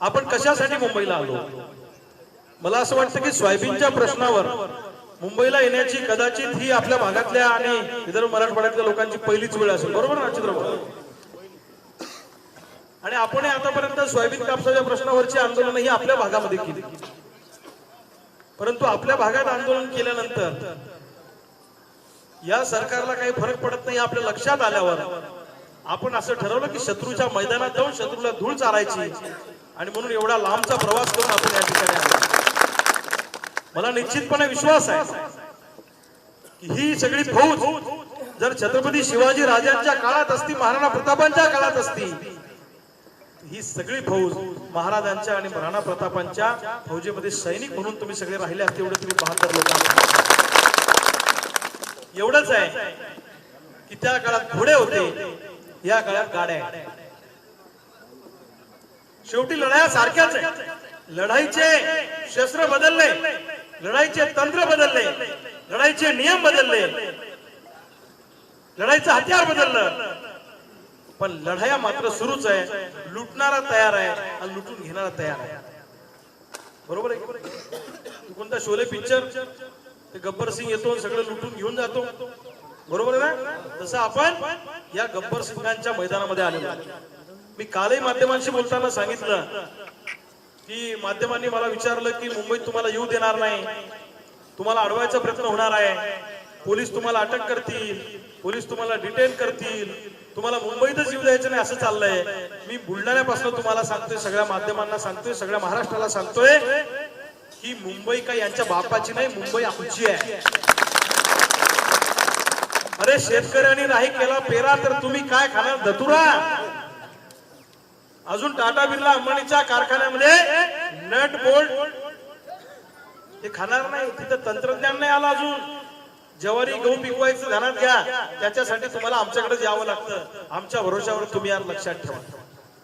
आपण कशासाठी मुंबईला आलो? मला असं वाटतं की सोयाबीनच्या प्रश्नावर मुंबईला येण्याची कदाचित ही आपल्या भागातल्या आणि विदर्भ मराठवाड्यातल्या लोकांची पहिलीच वेळ असेल. बरोबर ना चित्रपट? आणि आपण आतापर्यंत सोयाबीन कापसाच्या प्रश्नावरची आंदोलन ही आपल्या भागामध्ये केली. परंतु आपल्या भागात आंदोलन केल्यानंतर या सरकारला काही फरक पडत नाही आपल्या लक्षात आल्यावर आपण असं ठरवलं की शत्रूच्या मैदानात जाऊन शत्रूला धूळ चारायची. आणि म्हणून एवढा लांबचा प्रवास करून आपण या ठिकाणी आलो. मला निश्चितपणे विश्वास आहे की ही सगळी फौज जर छत्रपती शिवाजी राजांच्या काळात असती महाराणा प्रतापांच्या काळात असती ही सगळी फौज महाराजांच्या आणि महाराणा प्रतापांच्या फौजेमध्ये सैनिक म्हणून तुम्ही सगळे राहिले असते एवढे तुम्ही बहात्तर लोक एवढंच आहे की त्या काळात घोडे होते या काळात गाड्या शेवटी लढाया सारख्याच आहे लढाईचे शस्त्र बदलले लढाईचे तंत्र बदलले लढाईचे नियम बदलले लढाईचं हत्यार बदललं. पण लढाया मात्र सुरूच आहे. लुटणारा तयार आहे आणि लुटून घेणारा तयार आहे. बरोबर आहे कोणता शोले पिक्चर? ते गब्बर सिंग येतो सगळं लुटून घेऊन जातो. बरोबर आहे ना? तसं आपण या गब्बर सिंगांच्या मैदानामध्ये आलेलो मी कालही माध्यमांशी बोलताना सांगितलं की माध्यमांनी मला विचारलं की मुंबईत तुम्हाला येऊ देणार नाही. तुम्हाला अडवायचा प्रयत्न होणार आहे. पोलीस तुम्हाला अटक करतील. पोलीस तुम्हाला डिटेन करतील. तुम्हाला मुंबईतच येऊ द्यायचं नाही असं चाललंय. मी बुलढाण्यापासून तुम्हाला सांगतोय सगळ्या माध्यमांना सांगतोय सगळ्या महाराष्ट्राला सांगतोय की मुंबई काय यांच्या बापाची नाही मुंबई आमची आहे. अरे शेतकऱ्यांनी नाही केला पेरा तर तुम्ही काय खाणार धतुरा? अजून टाटा बिर्ला अंबानीच्या कारखान्यामध्ये नट बोल्ट. ते खाणार नाही तिथं तंत्रज्ञान नाही आलं अजून. ज्वारी गहू पिकवायचं ध्यानात घ्या. त्याच्यासाठी तुम्हाला आमच्याकडे यावं लागतं. आमच्या भरोशावर तुम्ही यार लक्षात ठेवा.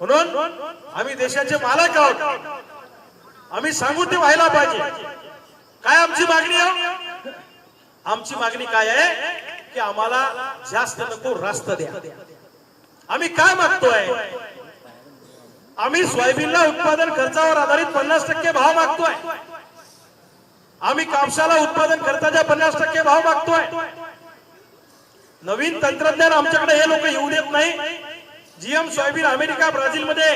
म्हणून आम्ही देशाचे मालक आहोत. आम्ही सांगू ते व्हायला पाहिजे. काय आमची मागणी आहे? आमची मागणी काय आहे? की आम्हाला जास्त नको रास्त द्या. आम्ही काय मागतोय? आम्ही सोयाबीनला उत्पादन खर्चावर आधारित पन्नास टक्के भाव मागतोय. आम्ही कापसाला उत्पादन खर्चाच्या पन्नास टक्के भाव मागतोय. नवीन तंत्रज्ञान आमच्याकडे हे लोक येऊ देत नाही. जीएम सोयाबीन अमेरिका ब्राझील मध्ये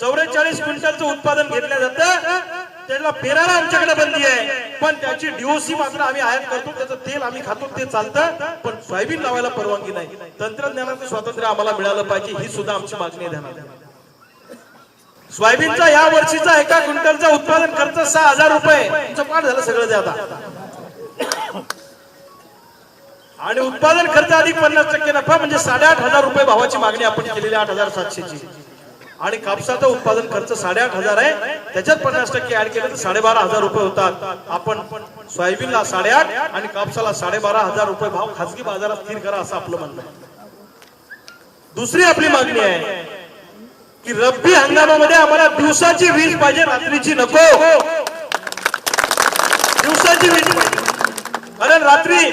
चौवेचाळीस क्विंटलचं उत्पादन घेतलं जातं. त्याला पेरायला आमच्याकडे बंदी आहे. पण त्याची डीओसी मात्र आम्ही आयात करतो. त्याचं तेल आम्ही खातो ते चालतं. पण सोयाबीन लावायला परवानगी नाही. तंत्रज्ञानाचं स्वातंत्र्य आम्हाला मिळालं पाहिजे ही सुद्धा आमची मागणी आहे ध्यानात सोयाबीनचा या वर्षीचा एका क्विंटलचा उत्पादन खर्च सहा हजार रुपये. तुमचं पाठ झालं सगळं ते आता. आणि उत्पादन खर्च अधिक पन्नास टक्के नफा म्हणजे साडेआठ हजार रुपये भावाची मागणी आपण केलेली आठ हजार सातशेची. आणि कापसाचा उत्पादन खर्च साडेआठ हजार आहे. त्याच्यात पन्नास टक्के ऍड केलं तर साडेबारा हजार रुपये होतात. आपण सोयाबीनला साडेआठ आणि कापसाला साडेबारा हजार रुपये भाव खासगी बाजारात स्थिर करा असं आपलं म्हणणं आहे. दुसरी आपली मागणी आहे की रब्बी हंगामामध्ये आम्हाला दिवसाची वीज पाहिजे रात्रीची नको. दिवसाची वीज पाहिजे. कारण रात्री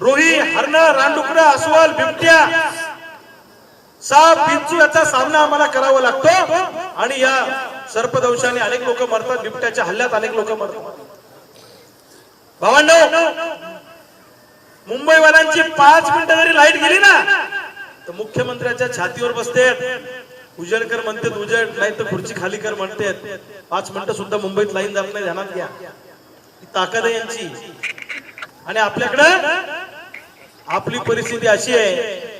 रोही हरण रानडुकरं अस्वल बिबट्या साप बिंचू याचा सामना आम्हाला करावा लागतो. आणि या सर्पदंशाने अनेक लोक मरतात. बिबट्याच्या हल्ल्यात अनेक लोक मरतात. भावांनो मुंबईवाल्यांची पाच मिनिटं जरी लाइट गेली ना तर मुख्यमंत्र्याच्या छातीवर बसते उजळकर म्हणते म्हणतात नाही तर खुर्ची खाली कर म्हणते पाच मिनिटं सुद्धा मुंबईत लाईन जात नाही ध्यानात घ्या. ताकद आहे यांची. आणि आपल्याकडं आपली परिस्थिती अशी आहे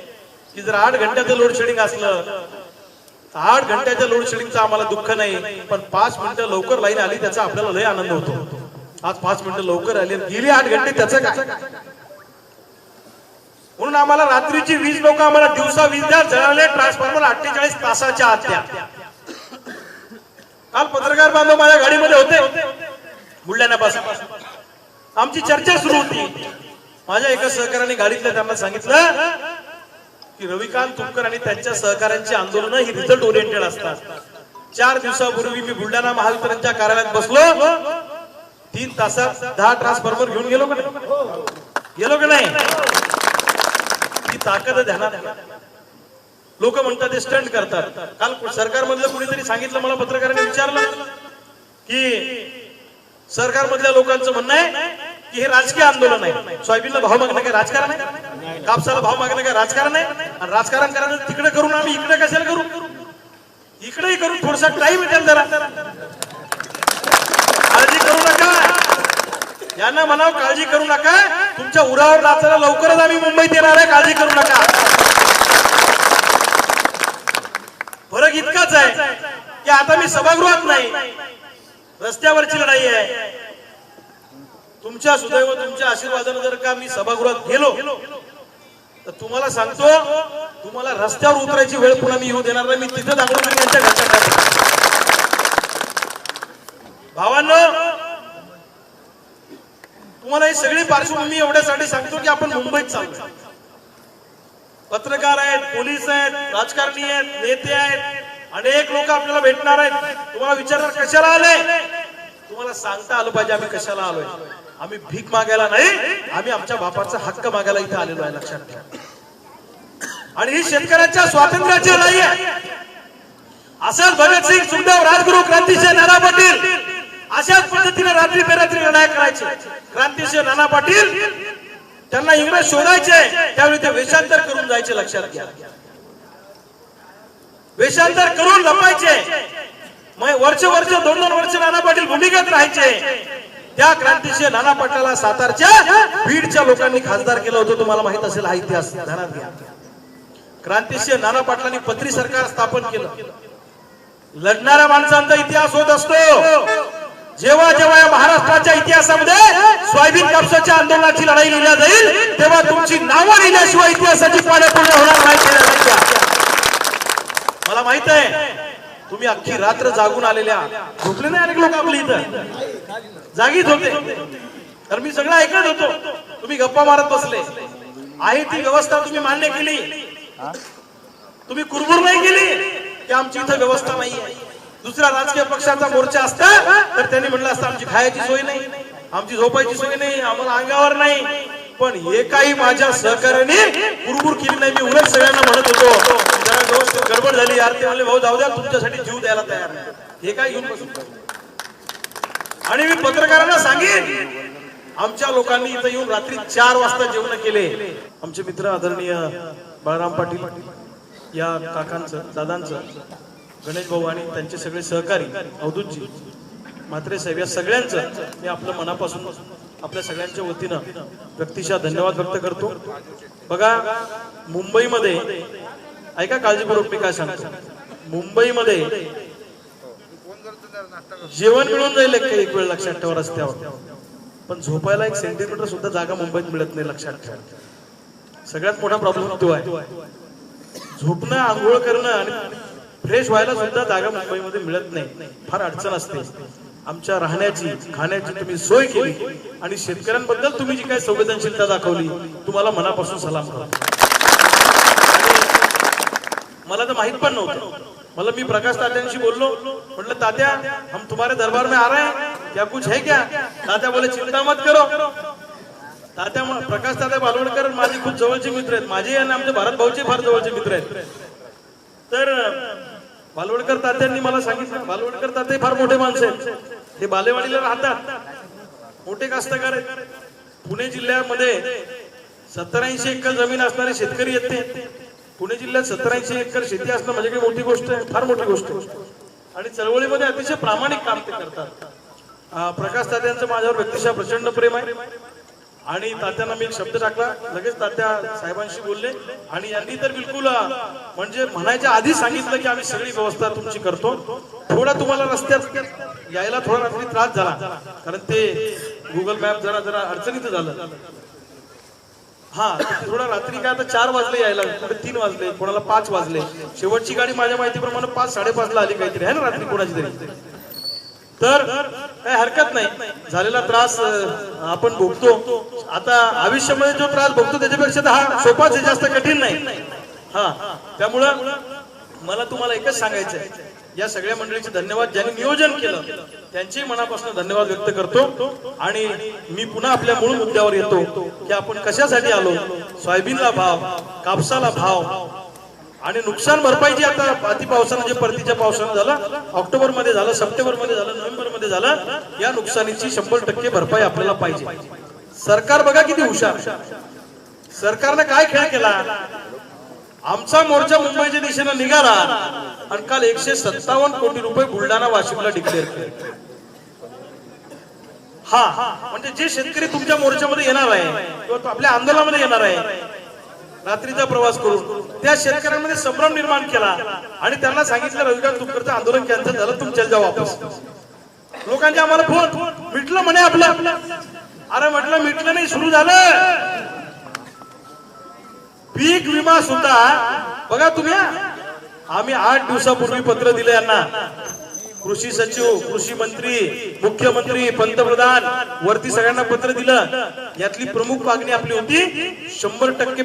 की जर आठ घंट्याचं लोड शेडिंग असलं तर आठ घंट्याच्या लोड शेडिंगचं आम्हाला दुःख नाही पण पाच मिनिटं लवकर लाईन आली त्याचा आपल्याला लय आनंद होतो. आज पाच मिनिटं लवकर आली गेली आठ घंटे त्याचं काय? म्हणून आम्हाला रात्रीची वीज लोक आम्हाला दिवसा वीज द्या जळाले ट्रान्सफॉर्मर अठ्ठेचाळीस तासाच्या आत द्या. काल पत्रकार बांधव माझ्या गाडीमध्ये होते. बुलढाण्यापासून. आमची चर्चा सुरू होती. माझ्या एका सहकार्याने गाडीतल्या त्यांना सांगितलं की रविकांत तुपकर आणि त्यांच्या सहकाऱ्यांची आंदोलन ही रिझल्ट ओरिएंटेड असतात. चार दिवसापूर्वी मी बुलढाणा महावितरणच्या कार्यालयात बसलो. तीन तासात दहा ट्रान्सफॉर्मर घेऊन गेलो का गेलो का नाही? ही ताकद ध्यानात लोक म्हणतात ते स्टंट करतात. काल सरकारमधलं कुणीतरी सांगितलं मला पत्रकारांनी विचारलं की सरकारमधल्या लोकांचं म्हणणं आहे की हे राजकीय आंदोलन आहे. सोयाबीनला भाव मागणं काय राजकारण आहे? कापसाला भाव मागणं काय राजकारण आहे? आणि राजकारण करायचं तिकडे करून आम्ही इकडे कशाला करू? इकडेही करून थोडासा टाइम भेटेल जरा. काळजी करू नका. यांना म्हणाव काळजी करू नका. तुमच्या उरावर नाचायला लवकरच आम्ही मुंबईत येणार आहे. काळजी करू नका. फरक इतकाच आहे की आता मी सभागृहात नाही. रस्त्यावरची लढाई आहे. तुमच्या सुदैव तुमच्या आशीर्वादानं जर का मी सभागृहात गेलो तर तुम्हाला सांगतो तुम्हाला रस्त्यावर उतरायची वेळ पुन्हा मी येऊ देणार नाही. मी तिथं दांगडून यांच्या घरच्या भावांनो तुम्हाला ही सगळी पार्श्वभूमी एवढ्यासाठी सांगतो की आपण मुंबईत चाललो पत्रकार आहेत पोलीस आहेत राजकारणी आहेत नेते आहेत अनेक लोक आपल्याला भेटणार आहेत. तुम्हाला विचारणार कशाला आले? तुम्हाला सांगता आलं पाहिजे आम्ही कशाला आलोय. आम्ही भीक मागायला नाही आम्ही आमच्या बापाचा हक्क मागायला इथे आलेलो आहे लक्षात ठेवा. आणि ही शेतकऱ्यांच्या स्वातंत्र्याची लढाई आहे. असंच भगतसिंग सुखदेव राजगुरू क्रांतीचे नाना पाटील अशाच पद्धतीने रात्री बेरात्री लढाई करायची. क्रांतीचे नाना पाटील त्यांना इंग्रज शोधायचे त्यावेळी ते वेषांतर करून जायचे लक्षात घ्या. वेषांतर करून लपायचे. मग वर्ष वर्ष दोन दोन वर्ष नाना पाटील भूमिगत राहायचे. त्या क्रांतीचे नाना पाटलाला सातारच्या बीडच्या लोकांनी खासदार केलं होतं. तुम्हाला माहीत असेल हा इतिहास ध्यानात घ्या. क्रांतीचे नाना पाटलांनी पत्री सरकार स्थापन केलं. लढणाऱ्या माणसांचा इतिहास होत असतो. जेव्हा जेव्हा या महाराष्ट्राच्या इतिहासामध्ये सोयाबीन कापसाच्या आंदोलनाची लढाई लिहिल्या जाईल तेव्हा तुमची नावं लिहिल्याशिवाय इतिहासाची पाण्या पूर्ण होणार नाही. मला माहीत आहे तुम्ही अख्खी रात्र जागून आलेल्या झोपले नाही अनेक लोक आपले इथं? जागीच होते तर मी सगळं ऐकत होतो. तुम्ही गप्पा मारत बसले. आहे ती व्यवस्था तुम्ही मान्य केली. तुम्ही कुरबुर नाही केली. की आमची इथं व्यवस्था नाहीये. दुसऱ्या राजकीय पक्षाचा मोर्चा असता तर त्यांनी म्हटलं असतं आमची खायची सोय नाही. आमची झोपायची सोय नाही. आम्हाला अंगावर नाही. पण हे काही माझ्या सहकार्याने कुरबुर केली नाही. मी उलट सगळ्यांना म्हणत होतो जरा व्यवस्थित गडबड झाली यार. ते म्हणले भाऊ जाऊ द्या तुमच्यासाठी जीव द्यायला तयार हे काय घेऊन बसून आणि मी पत्रकारांना सांगेन आमच्या लोकांनी इथं येऊन रात्री चार वाजता जेवण केले. आमचे मित्र आदरणीय बळराम पाटील या काकांचं दादांचं गणेश भाऊ आणि त्यांचे सगळे सहकारी अवधूतजी म्हात्रे साहेब या सगळ्यांचं मी आपलं मनापासून आपल्या सगळ्यांच्या वतीनं व्यक्तिशः धन्यवाद व्यक्त करतो. बघा मुंबईमध्ये ऐका काळजीपूर्वक मी काय सांगतो. मुंबईमध्ये जेवण मिळून जाईल एक एक वेळ लक्षात ठेवा रस्त्यावर. पण झोपायला एक सेंटीमीटर सुद्धा जागा मुंबईत मिळत नाही लक्षात ठेवा. सगळ्यात मोठा प्रॉब्लेम तो आहे. झोपणं आंघोळ करणं आणि फ्रेश व्हायला सुद्धा जागा मुंबईमध्ये मिळत नाही. फार अडचण असते. आमच्या राहण्याची खाण्याची तुम्ही सोय केली आणि शेतकऱ्यांबद्दल तुम्ही जी काही संवेदनशीलता दाखवली तुम्हाला मनापासून सलाम करतो. मला तर माहीत पण नव्हतं. मला मी प्रकाश तात्यांशी बोललो. म्हटलं तात्या हम तुम्हारे दरबार में आ रहे हैं. क्या कुछ है क्या? तात्या बोले चिंता मत करो. तात्या प्रकाश तात्या बालवडकर माझे खूप जवळचे मित्र आहेत. माझे आणि आमचे भारत भाऊचे फार जवळचे मित्र आहेत. तर बालवडकर तात्यांनी मला सांगितलं बालवडकर ताते फार मोठे माणसं आहेत. ते बालेवाडीला राहतात. मोठे कास्तकार आहेत. पुणे जिल्ह्यामध्ये सत्तर ऐंशी एकर जमीन असणारे शेतकरी आहेत पुणे जिल्ह्यात सत्तर ऐंशी एकर शेती असणं म्हणजे काही मोठी गोष्ट आहे फार मोठी गोष्ट आहे. आणि चळवळीमध्ये अतिशय प्रामाणिक काम ते करतात. प्रकाश तात्यांचं माझ्यावर व्यक्तिशः प्रचंड प्रेम आहे. आणि तात्यांना मी एक शब्द टाकला. लगेच तात्या साहेबांशी बोलले. आणि यांनी तर बिलकुल म्हणजे म्हणायच्या आधी सांगितलं की आम्ही सगळी व्यवस्था तुमची करतो. थोडा तुम्हाला रस्त्यात यायला थोडा रात्री त्रास झाला. कारण ते गुगल मॅप जरा जरा अडचणीत झालं. हा थोडा रात्री काय आता चार वाजले यायला कुठे तीन वाजले कोणाला पाच वाजले. शेवटची गाडी माझ्या माहितीप्रमाणे पाच साडेपाच ला आली काहीतरी आहे ना रात्री कोणाची तरी? तर काय हरकत नाही. झालेला त्रास आपण भोगतो. आता आयुष्यामध्ये जो त्रास भोगतो त्याच्यापेक्षा तर हा सोपाच जास्त कठीण नाही. हा त्यामुळं मला तुम्हाला एकच सांगायचं आहे या सगळ्या मंडळीचे धन्यवाद ज्यांनी नियोजन केलं. त्यांचे मनापासून धन्यवाद व्यक्त करतो. आणि मी पुन्हा आपल्या मूळ मुद्द्यावर येतो की आपण कशासाठी आलो? सोयाबीनला भाव कापसाला भाव आणि नुकसान भरपाई जी आता अति पावसानं जे परतीच्या पावसानं झालं ऑक्टोबरमध्ये झालं सप्टेंबरमध्ये झालं नोव्हेंबरमध्ये झालं या नुकसानीची शंभर टक्के भरपाई आपल्याला पाहिजे. सरकार बघा किती हुशार. सरकारनं काय खेळ केला? आमचा मोर्चा मुंबईच्या दिशेनं निघाला आणि काल एकशे सत्तावन्न कोटी रुपये बुलढाणा वाशिमला डिक्लेअर केले. हा म्हणजे जे शेतकरी तुमच्या मोर्चामध्ये येणार आहे किंवा आपल्या आंदोलनामध्ये येणार आहे रात्रीचा प्रवास करून त्या शेतकऱ्यांमध्ये संभ्रम निर्माण केला आणि त्यांना सांगितलं रविकांत तुपकरचं आंदोलन कॅन्सल झालं तुमच्या जा वापस लोकांचे आम्हाला फोन मिटलं म्हणे आपलं. अरे म्हटलं मिटलं नाही सुरू झालं. पीक विमा सुद्धा बघा तुम्ही आम्ही आठ दिवसापूर्वी पत्र दिलं यांना. कृषी सचिव कृषी मंत्री मुख्यमंत्री पंतप्रधान वरती सगळ्यांना पत्र दिलं. यातली प्रमुख मागणी आपली होती शंभर टक्के